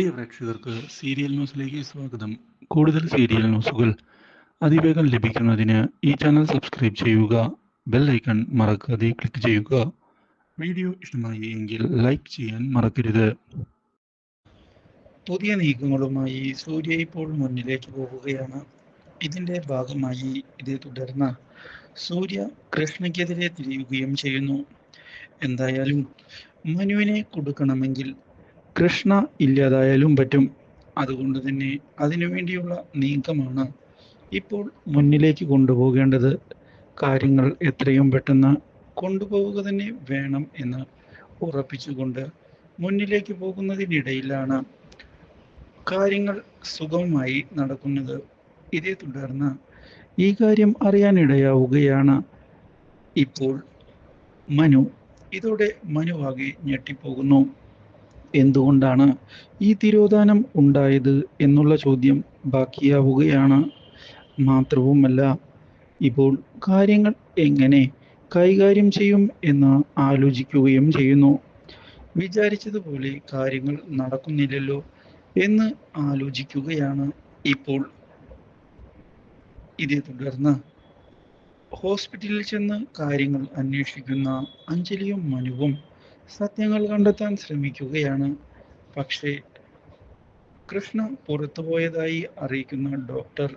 പ്രിയ പ്രേക്ഷകർക്ക് സീരിയൽ ന്യൂസിലേക്ക് സ്വാഗതം. കൂടുതൽ സീരിയൽ ന്യൂസുകൾ അതിവേഗം ലഭിക്കുന്നതിന് ഈ ചാനൽ സബ്സ്ക്രൈബ് ചെയ്യുക ബെൽ ഐക്കൺ മറക്കാതെ ക്ലിക്ക് ചെയ്യുക. വീഡിയോ ഇഷ്ടമായി എങ്കിൽ ലൈക്ക് ചെയ്യാൻ മറക്കരുത്. പുതിയ നീക്കങ്ങളുമായി സൂര്യ ഇപ്പോൾ മുന്നിലേക്ക് പോവുകയാണ്. ഇതിന്റെ ഭാഗമായി ഇതേ തുടർന്ന് സൂര്യ കൃഷ്ണയ്ക്കെതിരെ തിരിയുകയും ചെയ്യുന്നു. എന്തായാലും മനുവിനെ കൊടുക്കണമെങ്കിൽ കൃഷ്ണ ഇല്ലാതായാലും പറ്റും. അതുകൊണ്ട് തന്നെ അതിനുവേണ്ടിയുള്ള നീക്കമാണ് ഇപ്പോൾ മുന്നിലേക്ക് കൊണ്ടുപോകേണ്ടത്. കാര്യങ്ങൾ എത്രയും പെട്ടെന്ന് കൊണ്ടുപോവുക തന്നെ വേണം എന്ന് ഉറപ്പിച്ചുകൊണ്ട് മുന്നിലേക്ക് പോകുന്നതിനിടയിലാണ് കാര്യങ്ങൾ സുഗമമായി നടക്കുന്നത്. ഇതേ തുടർന്ന് ഈ കാര്യം അറിയാനിടയാവുകയാണ് ഇപ്പോൾ മനു. ഇതോടെ മനുവാകെ ഞെട്ടിപ്പോകുന്നു. എന്തുകൊണ്ടാണ് ഈ തിരോധാനം ഉണ്ടായത് എന്നുള്ള ചോദ്യം ബാക്കിയാവുകയാണ്. മാത്രവുമല്ല ഇപ്പോൾ കാര്യങ്ങൾ എങ്ങനെ കൈകാര്യം ചെയ്യും എന്ന് ആലോചിക്കുകയും ചെയ്യുന്നു. വിചാരിച്ചതുപോലെ കാര്യങ്ങൾ നടക്കുന്നില്ലല്ലോ എന്ന് ആലോചിക്കുകയാണ് ഇപ്പോൾ. ഇതേ തുടർന്ന് ഹോസ്പിറ്റലിൽ ചെന്ന് കാര്യങ്ങൾ അന്വേഷിക്കുന്ന അഞ്ജലിയും മനുവും സത്യങ്ങൾ കണ്ടെത്താൻ ശ്രമിക്കുകയാണ്. പക്ഷേ കൃഷ്ണ പുറത്തുപോയതായി അറിയിക്കുന്ന ഡോക്ടർ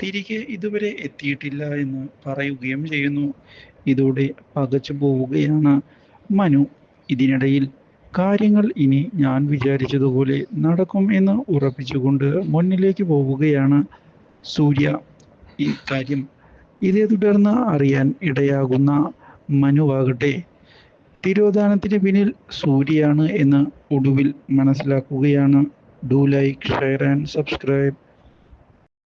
തിരികെ ഇതുവരെ എത്തിയിട്ടില്ല എന്ന് പറയുകയും ചെയ്യുന്നു. ഇതോടെ പകച്ചു പോവുകയാണ് മനു. ഇതിനിടയിൽ കാര്യങ്ങൾ ഇനി ഞാൻ വിചാരിച്ചതുപോലെ നടക്കും എന്ന് ഉറപ്പിച്ചുകൊണ്ട് മുന്നിലേക്ക് പോവുകയാണ് സൂര്യ. ഈ കാര്യം ഇതേ തുടർന്ന് അറിയാൻ ഇടയാകുന്ന മനുവാകട്ടെ തിരോധാനത്തിന് പിന്നിൽ സൂര്യയാണ് എന്ന് ഒടുവിൽ മനസ്സിലാക്കുകയാണ്. Do like share and subscribe